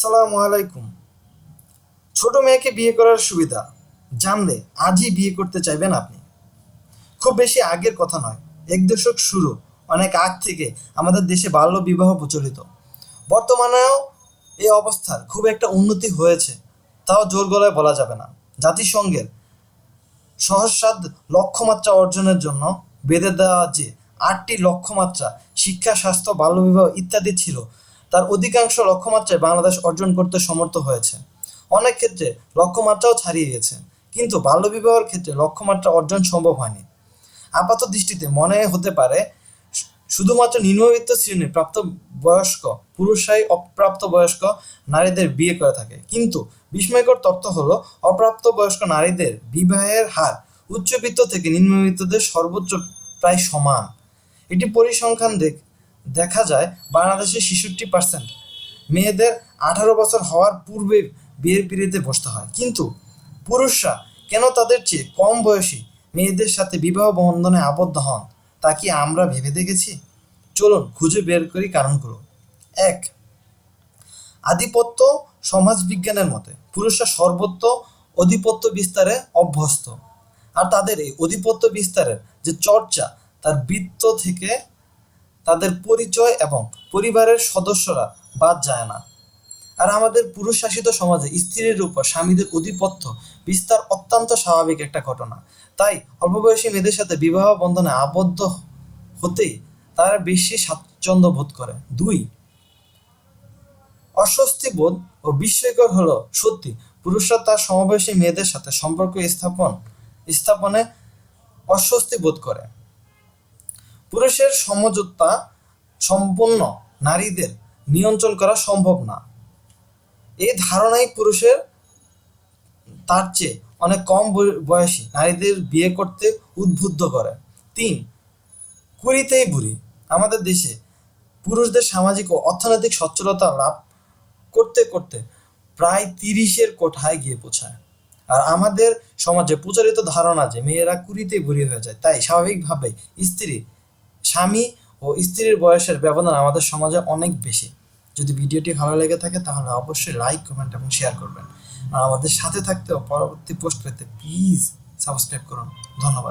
আসসালামু আলাইকুম। ছোট মেয়েকে বিয়ে করার সুবিধা, জানলে আজই বিয়ে করতে চাইবেন আপনি। খুব বেশি আগের কথা নয়, এক দশক শুরু, অনেক আগ থেকে আমাদের দেশে বাল্য বিবাহ প্রচলিত। বর্তমানেও এই অবস্থার খুব একটা উন্নতি হয়েছে, তাও জোর গলায় বলা যাবে না। জাতিসংঘের সহস্রাদ লক্ষ্যমাত্রা অর্জনের জন্য বেঁধে দেওয়া যে আটটি লক্ষ্যমাত্রা, শিক্ষা, স্বাস্থ্য বাল্যবিবাহ ইত্যাদি ছিল তার অধিকাংশ লক্ষ্যমাত্রায় বাংলাদেশ অর্জন করতে সমর্থ হয়েছে। অনেক ক্ষেত্রে লক্ষ্যমাত্রাও ছাড়িয়ে গেছে, কিন্তু বাল্যবিবাহের ক্ষেত্রে লক্ষ্যমাত্রা অর্জন সম্ভব হয়নি। আপাত দৃষ্টিতে মনে হতে পারে, শুধুমাত্র নিম্নবিত্ত শ্রেণির প্রাপ্ত বয়স্ক পুরুষরাই অপ্রাপ্ত বয়স্ক নারীদের বিয়ে করে থাকে। কিন্তু বিস্ময়কর তথ্য হলো অপ্রাপ্ত বয়স্ক নারীদের বিবাহের হার উচ্চবিত্ত থেকে নিম্নবিত্তদের সর্বোচ্চ প্রায় সমান। এটি পরিসংখ্যান দেখ- দেখা যায় বাংলাদেশের ছেষট্টি পার্সেন্ট মেয়েদের আঠারো বছর হওয়ার পূর্বে বিয়ের পিড়িতে বসতে হয়। কিন্তু পুরুষরা কেন তাদের চেয়ে কম বয়সী মেয়েদের সাথে বিবাহ বন্ধনে আবদ্ধ হন, তা কি আমরা ভেবে দেখেছি? চলুন খুঁজে বের করি কারণগুলো। এক, আধিপত্য সমাজবিজ্ঞানের মতে পুরুষরা সর্বত্র অধিপত্য বিস্তারে অভ্যস্ত। আর তাদের এই অধিপত্য বিস্তারের যে চর্চা, তার বৃত্ত থেকে তাদের পরিচয় এবং পরিবারের সদস্যরা বাদ যায় না। আর আমাদের পুরুষ শাসিত সমাজে স্ত্রীর উপর স্বামীদের অধিপত্য বিস্তার অত্যন্ত স্বাভাবিক একটা ঘটনা। তাই অল্প বয়সী মেয়েদের সাথে বিবাহ বন্ধনে আবদ্ধ হতেই তারা বেশি স্বাচ্ছন্দ্য বোধ করে। দুই, অস্বস্তি বোধ ও বিস্ময়কর হলো সত্যি, পুরুষরা তার সমবয়সী মেয়েদের সাথে সম্পর্ক স্থাপন, স্থাপনে অস্বস্তি বোধ করে। পুরুষের সমঝোতা সম্পন্ন নারীদের নিয়ন্ত্রণ করা সম্ভব না। এই ধারণাই পুরুষের তার চেয়ে অনেক কম বয়- বয়সী নারীদের বিয়ে করতে উদ্বুদ্ধ করে। তিন, কুড়িতেই বুড়ি। আমাদের দেশে পুরুষদের সামাজিক ও অর্থনৈতিক সচ্ছলতা লাভ করতে করতে প্রায় তিরিশের কোঠায় গিয়ে পৌঁছায়। আর আমাদের সমাজে প্রচারিত ধারণা যে মেয়েরা কুড়িতেই বুড়ি হয়ে যায়, তাই স্বাভাবিকভাবে স্ত্রী স্বামী ও স্ত্রীর বয়সের ব্যবধান আমাদের সমাজে অনেক বেশি। যদি ভিডিওটি ভালো লেগে থাকে, তাহলে অবশ্যই লাইক কমেন্ট এবং শেয়ার করবেন। আর আমাদের সাথে থাকতে পরবর্তী পোস্ট পেতে প্লিজ সাবস্ক্রাইব করুন। ধন্যবাদ।